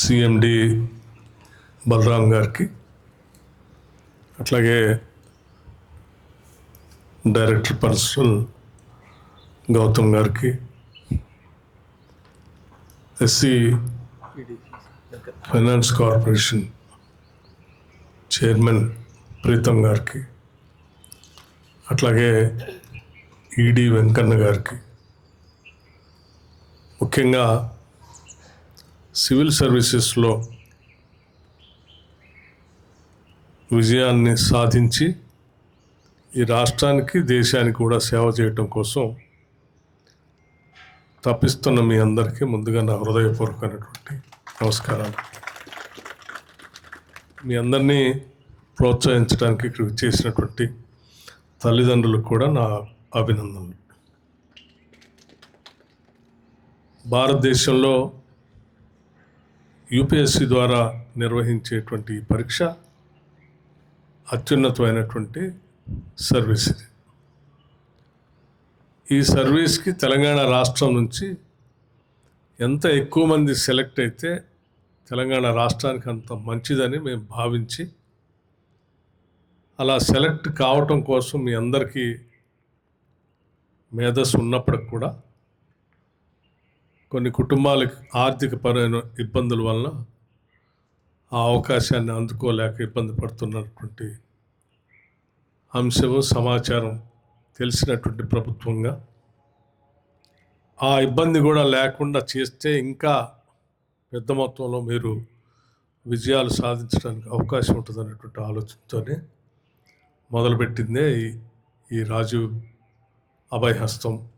CMD Balaram గారికి అట్లాగే director personnel Gautam గారికి SC finance corporation chairman Preetham గారికి అట్లాగే ఈడి వెంకన్న గారికి. ముఖ్యంగా సివిల్ సర్వీసెస్లో విజయాన్ని సాధించి ఈ రాష్ట్రానికి దేశానికి కూడా సేవ చేయటం కోసం తప్పిస్తున్న మీ అందరికీ ముందుగా నా హృదయపూర్వకమైనటువంటి నమస్కారాలు. మీ అందరినీ ప్రోత్సహించడానికి ఇక్కడికి చేసినటువంటి తల్లిదండ్రులకు కూడా నా అభినందనలు. భారతదేశంలో యూపీఎస్సి ద్వారా నిర్వహించేటువంటి పరీక్ష అత్యున్నతమైనటువంటి సర్వీస్ ఇది. ఈ సర్వీస్కి తెలంగాణ రాష్ట్రం నుంచి ఎంత ఎక్కువ మంది సెలెక్ట్ అయితే తెలంగాణ రాష్ట్రానికి అంత మంచిదని మేము భావించి అలా సెలెక్ట్ కావటం కోసం మీ అందరికీ మేధస్సు ఉన్నప్పటికి కూడా కొన్ని కుటుంబాలకు ఆర్థిక పరమైన ఇబ్బందుల వలన ఆ అవకాశాన్ని అందుకోలేక ఇబ్బంది పడుతున్నటువంటి అంశము సమాచారం తెలిసినటువంటి ప్రభుత్వంగా. ఆ ఇబ్బంది కూడా లేకుండా చేస్తే ఇంకా పెద్ద మొత్తంలో మీరు విజయాలు సాధించడానికి అవకాశం ఉంటుంది అనేటువంటి ఆలోచనతోనే మొదలుపెట్టిందే ఈ ఈ రాజీవ్ అభయహస్తం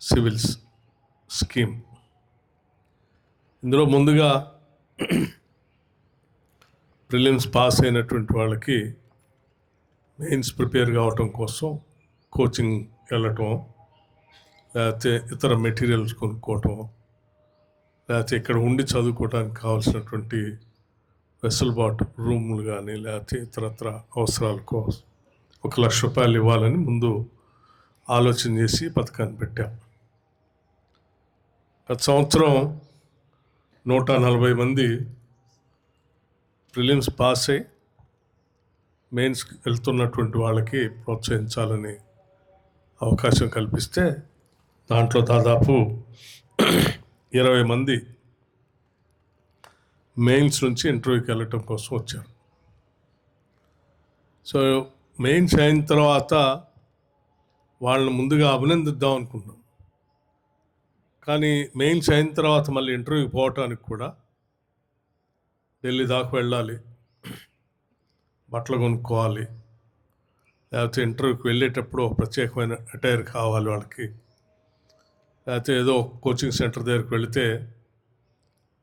సివిల్స్. స్కీమ్. ఇందులో ముందుగా ప్రిలిమ్స్ పాస్ అయినటువంటి వాళ్ళకి మెయిన్స్ ప్రిపేర్ కావటం కోసం కోచింగ్ వెళ్ళటం లేకపోతే ఇతర మెటీరియల్స్ కొనుక్కోవటం లేకపోతే ఇక్కడ ఉండి చదువుకోవడానికి కావాల్సినటువంటి వెసులుబాటు రూములు కానీ లేకపోతే ఇతరత్ర అవసరాల కోసం ఒక లక్ష రూపాయలు ఇవ్వాలని ముందు ఆలోచన చేసి పథకాన్ని పెట్టాం. గత సంవత్సరం నూట నలభై మంది ప్రిలిమ్స్ పాస్ అయి మెయిన్స్కి వెళ్తున్నటువంటి వాళ్ళకి ప్రోత్సహించాలని అవకాశం కల్పిస్తే దాంట్లో దాదాపు ఇరవై మంది మెయిన్స్ నుంచి ఇంటర్వ్యూకి వెళ్ళటం కోసం వచ్చారు. సో మెయిన్స్ అయిన తర్వాత వాళ్ళని ముందుగా అభినందిద్దాం అనుకున్నాం. కానీ మెయిన్స్ అయిన తర్వాత మళ్ళీ ఇంటర్వ్యూకి పోవటానికి కూడా ఢిల్లీ దాకా వెళ్ళాలి. బట్టలు కొనుక్కోవాలి. లేకపోతే ఇంటర్వ్యూకి వెళ్ళేటప్పుడు ఒక ప్రత్యేకమైన అటైర్ కావాలి వాళ్ళకి. లేకపోతే ఏదో కోచింగ్ సెంటర్ దగ్గరికి వెళితే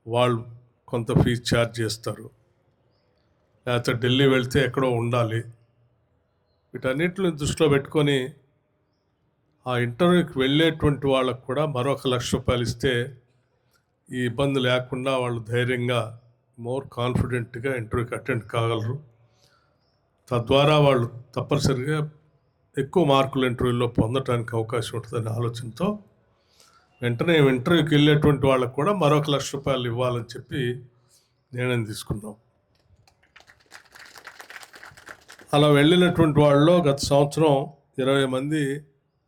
వాళ్ళు కొంత ఫీజు ఛార్జ్ చేస్తారు. లేకపోతే ఢిల్లీ వెళితే ఎక్కడో ఉండాలి. వీటన్నిటిని దృష్టిలో పెట్టుకొని ఆ ఇంటర్వ్యూకి వెళ్ళేటువంటి వాళ్ళకు కూడా మరొక లక్ష రూపాయలు ఇస్తే ఈ ఇబ్బంది లేకుండా వాళ్ళు ధైర్యంగా మోర్ కాన్ఫిడెంట్గా ఇంటర్వ్యూకి అటెండ్ కాగలరు. తద్వారా వాళ్ళు తప్పనిసరిగా ఎక్కువ మార్కులు ఇంటర్వ్యూలో పొందడానికి అవకాశం ఉంటుందనే ఆలోచనతో వెంటనే ఇంటర్వ్యూకి వెళ్ళేటువంటి వాళ్ళకు కూడా మరొక లక్ష రూపాయలు ఇవ్వాలని చెప్పి నిర్ణయం తీసుకున్నాం. అలా వెళ్ళినటువంటి వాళ్ళలో గత సంవత్సరం ఇరవై మంది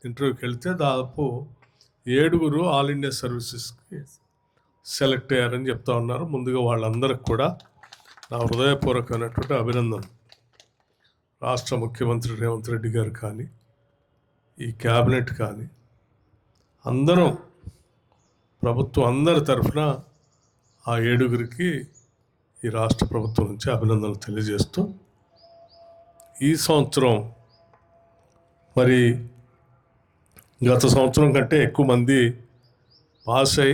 ఇంటర్వ్యూకి వెళ్తే దాదాపు ఏడుగురు ఆల్ ఇండియా సర్వీసెస్కి సెలెక్ట్ అయ్యారని చెప్తా ఉన్నారు. ముందుగా వాళ్ళందరికి కూడా నా హృదయపూర్వకమైనటువంటి అభినందన. రాష్ట్ర ముఖ్యమంత్రి రేవంత్ రెడ్డి గారు కానీ ఈ క్యాబినెట్ కానీ అందరం ప్రభుత్వం అందరి తరఫున ఆ ఏడుగురికి ఈ రాష్ట్ర ప్రభుత్వం నుంచి అభినందనలు తెలియజేస్తూ ఈ సంవత్సరం మరి గత సంవత్సరం కంటే ఎక్కువ మంది పాస్ అయి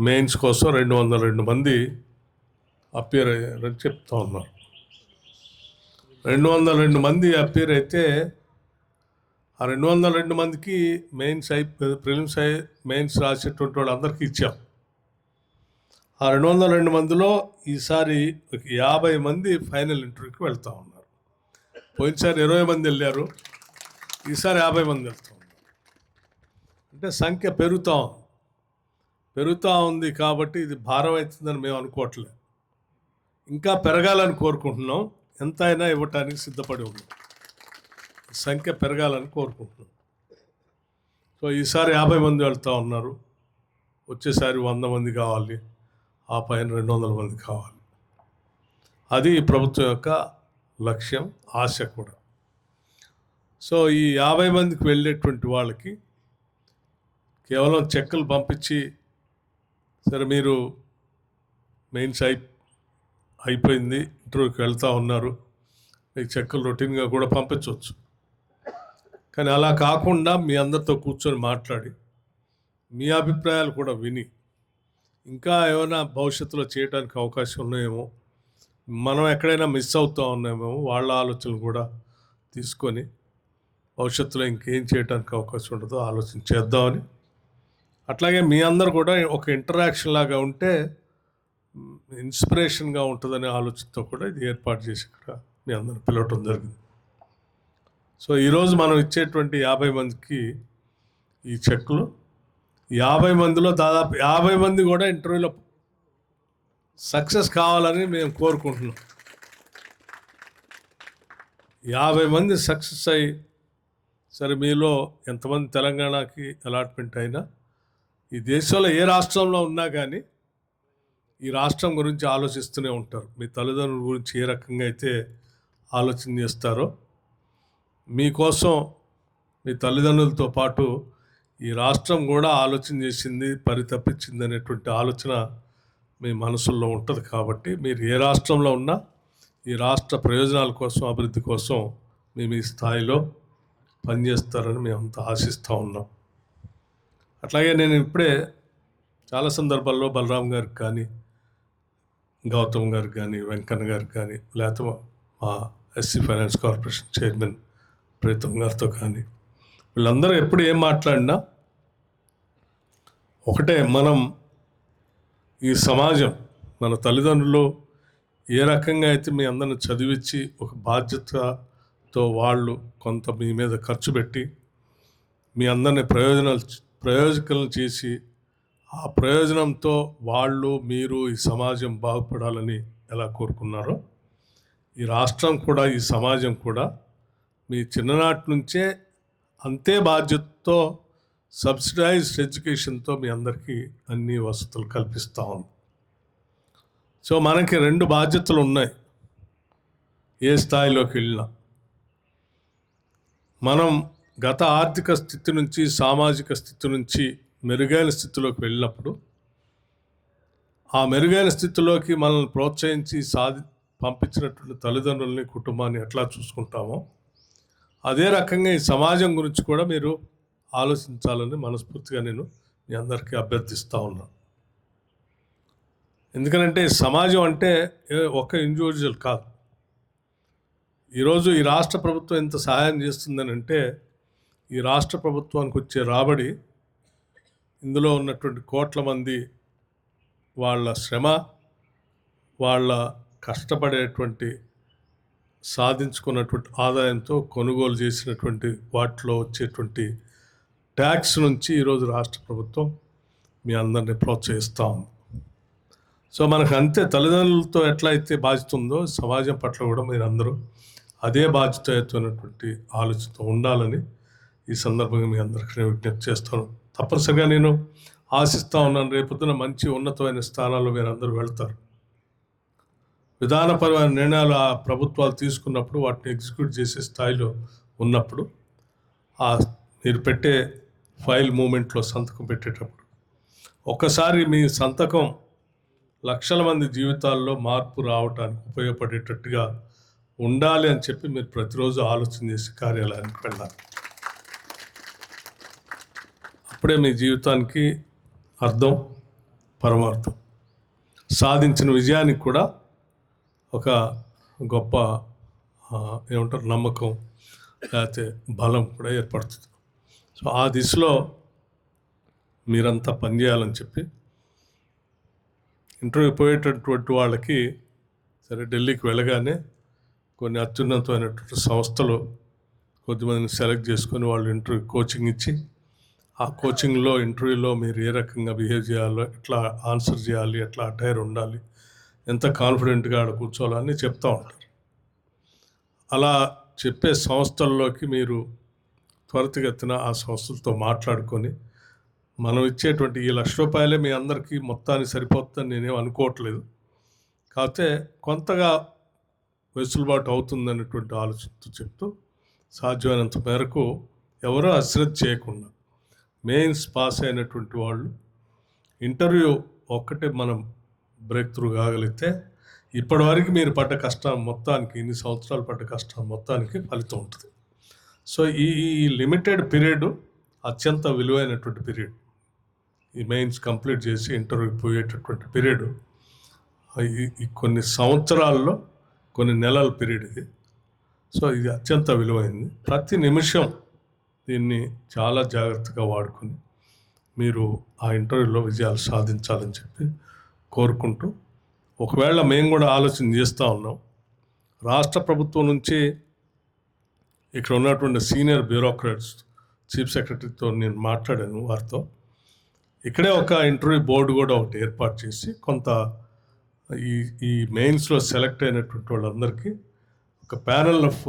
మెయిన్స్ కోసం రెండు వందల రెండు మంది అప్పీర్ అయ్యారని చెప్తా ఉన్నారు. రెండు వందల రెండు మంది అప్పీర్ అయితే ఆ రెండు వందల రెండు మందికి మెయిన్స్ అయి ప్రిలిమ్స్ అయి మెయిన్స్ రాసేటువంటి వాళ్ళందరికీ ఇచ్చాం. ఆ రెండు వందల రెండు మందిలో ఈసారి యాభై మంది ఫైనల్ ఇంటర్వ్యూకి వెళ్తూ ఉన్నారు. పోయినసారి ఇరవై మంది వెళ్ళారు. ఈసారి యాభై మంది వెళ్తూ. అంటే సంఖ్య పెరుగుతూ ఉంది. పెరుగుతూ ఉంది కాబట్టి ఇది భారం అవుతుందని మేము అనుకోవట్లేదు. ఇంకా పెరగాలని కోరుకుంటున్నాం. ఎంత అయినా ఇవ్వటానికి సిద్ధపడి ఉన్నాం. సంఖ్య పెరగాలని కోరుకుంటున్నాం. సో ఈసారి యాభై మంది వెళ్తూ ఉన్నారు. వచ్చేసారి వంద మంది కావాలి. ఆ పైన రెండు వందల మంది కావాలి. అది ప్రభుత్వం యొక్క లక్ష్యం ఆశ కూడా. సో ఈ యాభై మందికి వెళ్ళేటువంటి వాళ్ళకి కేవలం చెక్కులు పంపించి సరే మీరు మెయిన్స్ అయి అయిపోయింది ఇంటర్వ్యూకి వెళ్తూ ఉన్నారు మీకు చెక్కులు రొటీన్గా కూడా పంపించవచ్చు కానీ అలా కాకుండా మీ అందరితో కూర్చొని మాట్లాడి మీ అభిప్రాయాలు కూడా విని ఇంకా ఏమైనా భవిష్యత్తులో చేయడానికి అవకాశం ఉన్నాయేమో మనం ఎక్కడైనా మిస్ అవుతూ ఉన్నామేమో వాళ్ళ ఆలోచనలు కూడా తీసుకొని భవిష్యత్తులో ఇంకేం చేయడానికి అవకాశం ఉంటుందో ఆలోచన చేద్దామని. అట్లాగే మీ అందరు కూడా ఒక ఇంటరాక్షన్ లాగా ఉంటే ఇన్స్పిరేషన్గా ఉంటుందనే ఆలోచనతో కూడా ఇది ఏర్పాటు చేసి ఇక్కడ మీ అందరిని పిలవటం జరిగింది. సో ఈరోజు మనం ఇచ్చేటువంటి యాభై మందికి ఈ చెక్కులు. యాభై మందిలో దాదాపు యాభై మంది కూడా ఇంటర్వ్యూలో సక్సెస్ కావాలని మేము కోరుకుంటున్నాం. యాభై మంది సక్సెస్ అయ్యి సరే మీలో ఎంతమంది తెలంగాణకి అలాట్మెంట్ అయినా ఈ దేశంలో ఏ రాష్ట్రంలో ఉన్నా కానీ ఈ రాష్ట్రం గురించి ఆలోచిస్తూనే ఉంటారు. మీ తల్లిదండ్రుల గురించి ఏ రకంగా అయితే ఆలోచన చేస్తారో మీకోసం మీ తల్లిదండ్రులతో పాటు ఈ రాష్ట్రం కూడా ఆలోచన చేసింది పరితపించింది అనేటువంటి ఆలోచన మీ మనసుల్లో ఉంటుంది కాబట్టి మీరు ఏ రాష్ట్రంలో ఉన్నా ఈ రాష్ట్ర ప్రయోజనాల కోసం అభివృద్ధి కోసం మేము ఈ స్థాయిలో పనిచేస్తారని మేము అంత ఆశిస్తూ ఉన్నాం. అట్లాగే నేను ఇప్పుడే చాలా సందర్భాల్లో బలరాం గారికి కానీ గౌతమ్ గారికి కానీ వెంకన్న గారికి కానీ లేకపోతే మా SC finance corporation chairman Preetham గారితో కానీ వీళ్ళందరూ ఎప్పుడు ఏం మాట్లాడినా ఒకటే మనం ఈ సమాజం మన తల్లిదండ్రులు ఏ రకంగా అయితే మీ అందరిని చదివించి ఒక తో వాళ్ళు కొంత మీ మీద ఖర్చు పెట్టి మీ అందరిని ప్రయోజనాలు ప్రయోజకులను చేసి ఆ ప్రయోజనంతో వాళ్ళు మీరు ఈ సమాజం బాగుపడాలని ఎలా కోరుకున్నారో ఈ రాష్ట్రం కూడా ఈ సమాజం కూడా మీ చిన్ననాటి నుంచే అంతే బాధ్యతతో సబ్సిడైజ్డ్ ఎడ్యుకేషన్తో మీ అందరికీ అన్ని వసతులు కల్పిస్తూ ఉంది. సో మనకి రెండు బాధ్యతలు ఉన్నాయి. ఏ స్థాయిలోకి వెళ్ళినా. మనం గత ఆర్థిక స్థితి నుంచి సామాజిక స్థితి నుంచి మెరుగైన స్థితిలోకి వెళ్ళినప్పుడు ఆ మెరుగైన స్థితిలోకి మనల్ని ప్రోత్సహించి సాధి పంపించినటువంటి తల్లిదండ్రులని కుటుంబాన్ని ఎట్లా చూసుకుంటామో అదే రకంగా ఈ సమాజం గురించి కూడా మీరు ఆలోచించాలని మనస్ఫూర్తిగా నేను మీ అందరికీ అభ్యర్థిస్తూ ఉన్నాను ఎందుకంటే సమాజం అంటే ఒక ఇండివిజువల్ కాదు. ఈరోజు ఈ రాష్ట్ర ప్రభుత్వం ఎంత సహాయం చేస్తుందని అంటే ఈ రాష్ట్ర ప్రభుత్వానికి వచ్చే రాబడి ఇందులో ఉన్నటువంటి కోట్ల మంది వాళ్ళ శ్రమ వాళ్ళ కష్టపడేటువంటి సాధించుకున్నటువంటి ఆదాయంతో కొనుగోలు చేసినటువంటి వాటిలో వచ్చేటువంటి ట్యాక్స్ నుంచి ఈరోజు రాష్ట్ర ప్రభుత్వం మీ అందరినీ ప్రోత్సహిస్తూ ఉంది. సో మనకు అంతే తల్లిదండ్రులతో ఎట్లా అయితే బాధ్యత ఉందో సమాజం పట్ల కూడా మీరు అందరూ అదే బాధ్యతయుతమైనటువంటి ఆలోచనతో ఉండాలని ఈ సందర్భంగా మీ అందరికీ నేను విజ్ఞప్తి చేస్తాను. తప్పనిసరిగా నేను ఆశిస్తూ ఉన్నాను. రేపొద్దున మంచి ఉన్నతమైన స్థానాల్లో మీరు అందరూ వెళ్తారు. విధానపరమైన నిర్ణయాలు ఆ ప్రభుత్వాలు తీసుకున్నప్పుడు వాటిని ఎగ్జిక్యూట్ చేసే స్థాయిలో ఉన్నప్పుడు ఆ మీరు పెట్టే ఫైల్ మూమెంట్లో సంతకం పెట్టేటప్పుడు ఒకసారి మీ సంతకం లక్షల మంది జీవితాల్లో మార్పు రావడానికి ఉపయోగపడేటట్టుగా ఉండాలి అని చెప్పి మీరు ప్రతిరోజు ఆలోచన చేసి కార్యాలయానికి వెళ్ళాలి. అప్పుడే మీ జీవితానికి అర్థం పరమార్థం. సాధించిన విజయానికి కూడా ఒక గొప్ప ఏమంటారు నమ్మకం లేకపోతే బలం కూడా ఏర్పడుతుంది. సో ఆ దిశలో మీరంతా పనిచేయాలని చెప్పి ఇంటర్వ్యూ పోయేటటువంటి వాళ్ళకి సరే ఢిల్లీకి వెళ్ళగానే కొన్ని అత్యున్నతమైనటువంటి సంస్థలు కొద్దిమందిని సెలెక్ట్ చేసుకొని వాళ్ళు ఇంటర్వ్యూ కోచింగ్ ఇచ్చి ఆ కోచింగ్లో ఇంటర్వ్యూలో మీరు ఏ రకంగా బిహేవ్ చేయాలో ఎట్లా ఆన్సర్ చేయాలి ఎట్లా అటైర్ ఉండాలి ఎంత కాన్ఫిడెంట్గా ఆడ కూర్చోవాలని చెప్తూ ఉంటారు. అలా చెప్పే సంస్థల్లోకి మీరు త్వరితగతిన ఆ సంస్థలతో మాట్లాడుకొని మనం ఇచ్చేటువంటి ఈ లక్ష రూపాయలే మీ అందరికీ మొత్తానికి సరిపోతుందని నేనేం అనుకోవట్లేదు. కాకపోతే కొంతగా వెసులుబాటు అవుతుందనేటువంటి ఆలోచనతో చెప్తూ సాధ్యమైనంత మేరకు ఎవరూ అశ్రద్ధ చేయకుండా మెయిన్స్ పాస్ అయినటువంటి వాళ్ళు ఇంటర్వ్యూ ఒక్కటే మనం బ్రేక్ త్రూ కాగలిగితే ఇప్పటివరకు మీరు పడ్డ కష్టం మొత్తానికి ఇన్ని సంవత్సరాలు పడ్డ కష్టం మొత్తానికి ఫలితం ఉంటుంది. సో ఈ ఈ లిమిటెడ్ పీరియడ్ అత్యంత విలువైనటువంటి పీరియడ్. ఈ మెయిన్స్ కంప్లీట్ చేసి ఇంటర్వ్యూకి పోయేటటువంటి పీరియడ్ ఈ కొన్ని సంవత్సరాల్లో కొన్ని నెలల పీరియడ్ ఇది. సో ఇది అత్యంత విలువైంది. ప్రతి నిమిషం దీన్ని చాలా జాగ్రత్తగా వాడుకొని మీరు ఆ ఇంటర్వ్యూలో విజయాలు సాధించాలని చెప్పి కోరుకుంటూ ఒకవేళ మేము కూడా ఆలోచన చేస్తూ ఉన్నాం. రాష్ట్ర ప్రభుత్వం నుంచి ఇక్కడ ఉన్నటువంటి సీనియర్ బ్యూరోక్రాట్స్ చీఫ్ సెక్రటరీతో నేను మాట్లాడాను వారితో. ఇక్కడే ఒక ఇంటర్వ్యూ బోర్డు కూడా ఒకటి ఏర్పాటు చేసి కొంత ఈ ఈ మెయిన్స్లో సెలెక్ట్ అయినటువంటి వాళ్ళందరికీ ఒక ప్యానల్ ఆఫ్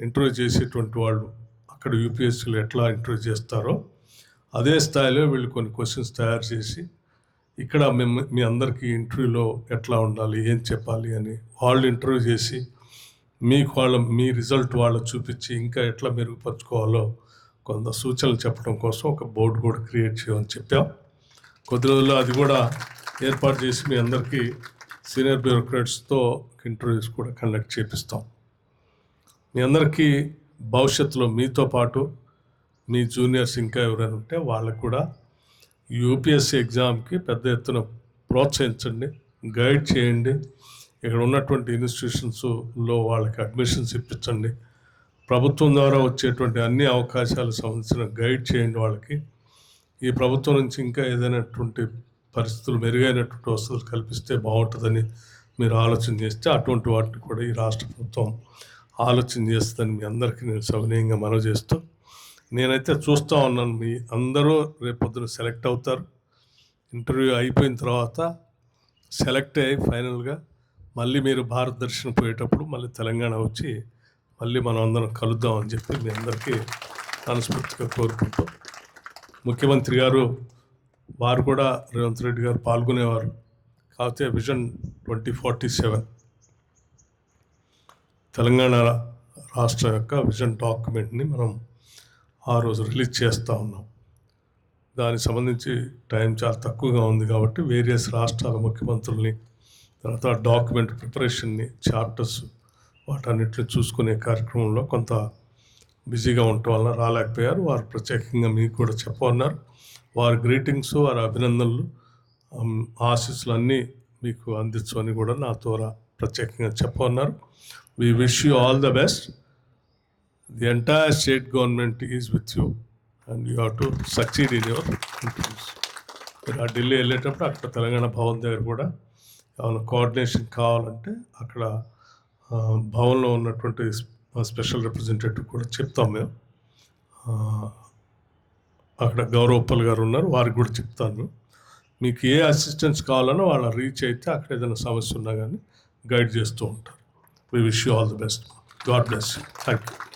ఇంటర్వ్యూ చేసేటువంటి వాళ్ళు అక్కడ యూపీఎస్సీలో ఎట్లా ఇంటర్వ్యూ చేస్తారో అదే స్థాయిలో వీళ్ళు కొన్ని క్వశ్చన్స్ తయారు చేసి ఇక్కడ మేము మీ అందరికీ ఇంటర్వ్యూలో ఎట్లా ఉండాలి ఏం చెప్పాలి అని వాళ్ళు ఇంటర్వ్యూ చేసి మీకు వాళ్ళ మీ రిజల్ట్ వాళ్ళు చూపించి ఇంకా ఎట్లా మెరుగుపరుచుకోవాలో కొంత సూచనలు చెప్పడం కోసం ఒక బోర్డు కూడా క్రియేట్ చేయమని చెప్పాం. కొద్ది రోజుల్లో అది కూడా ఏర్పాటు చేసి మీ అందరికీ సీనియర్ బ్యూరోక్రాట్స్తో ఇంటర్వ్యూస్ కూడా కండక్ట్ చేపిస్తాం. మీ అందరికీ భవిష్యత్తులో మీతో పాటు మీ జూనియర్స్ ఇంకా ఎవరైనా ఉంటే వాళ్ళకు కూడా యూపీఎస్సీ ఎగ్జామ్కి పెద్ద ఎత్తున ప్రోత్సహించండి గైడ్ చేయండి ఇక్కడ ఉన్నటువంటి ఇన్స్టిట్యూషన్స్లో వాళ్ళకి అడ్మిషన్స్ ఇప్పించండి. ప్రభుత్వం ద్వారా వచ్చేటువంటి అన్ని అవకాశాలకు సంబంధించిన గైడ్ చేయండి వాళ్ళకి. ఈ ప్రభుత్వం నుంచి ఇంకా ఏదైనటువంటి పరిస్థితులు మెరుగైనటువంటి వసతులు కల్పిస్తే బాగుంటుందని మీరు ఆలోచన చేస్తే అటువంటి వాటిని కూడా ఈ రాష్ట్ర ప్రభుత్వం ఆలోచన చేస్తుందని మీ అందరికీ నేను సవినయంగా మనవి చేస్తూ నేనైతే చూస్తూ ఉన్నాను. మీ అందరూ రేపొద్దున సెలెక్ట్ అవుతారు. ఇంటర్వ్యూ అయిపోయిన తర్వాత సెలెక్ట్ అయ్యి ఫైనల్గా మళ్ళీ మీరు భారత దర్శనం పోయేటప్పుడు మళ్ళీ తెలంగాణ వచ్చి మళ్ళీ మనం అందరం కలుద్దామని చెప్పి మీ అందరికీ మనస్ఫూర్తిగా కోరుకుంటూ ముఖ్యమంత్రి గారు వారు కూడా రేవంత్ రెడ్డి గారు పాల్గొనేవారు. కాకపోతే vision twenty forty seven. Telangana రాష్ట్రం యొక్క విజన్ డాక్యుమెంట్ని మనం ఆ రోజు రిలీజ్ చేస్తూ ఉన్నాం. దానికి సంబంధించి టైం చాలా తక్కువగా ఉంది కాబట్టి వేరియస్ రాష్ట్రాల ముఖ్యమంత్రుల్ని తర్వాత డాక్యుమెంట్ ప్రిపరేషన్ని చార్టర్స్ వాటన్నిటిని చూసుకునే కార్యక్రమంలో కొంత బిజీగా ఉండటం వలన రాలేకపోయారు. వారు ప్రత్యేకంగా మీకు కూడా చెప్పన్నారు. వారి గ్రీటింగ్స్ వారి అభినందనలు ఆశీస్సులు అన్నీ మీకు అందించమని కూడా నా ద్వారా ప్రత్యేకంగా చెప్పన్నారు we wish you all the best the entire state government is with you and you have to succeed in your మీరు ఆ ఢిల్లీ వెళ్ళేటప్పుడు అక్కడ తెలంగాణ భవన్ దగ్గర కూడా ఏమైనా కోఆర్డినేషన్ కావాలంటే అక్కడ భవన్లో ఉన్నటువంటి స్పెషల్ రిప్రజెంటేటివ్ కూడా చెప్తాం మేము. అక్కడ గౌరవప్పల్ గారు ఉన్నారు వారికి కూడా చెప్తాను. మీకు ఏ అసిస్టెన్స్ కావాలనో వాళ్ళ రీచ్ అయితే అక్కడ ఏదైనా సమస్య ఉన్నా కానీ గైడ్ చేస్తూ ఉంటారు. We wish you all the best God bless you thank you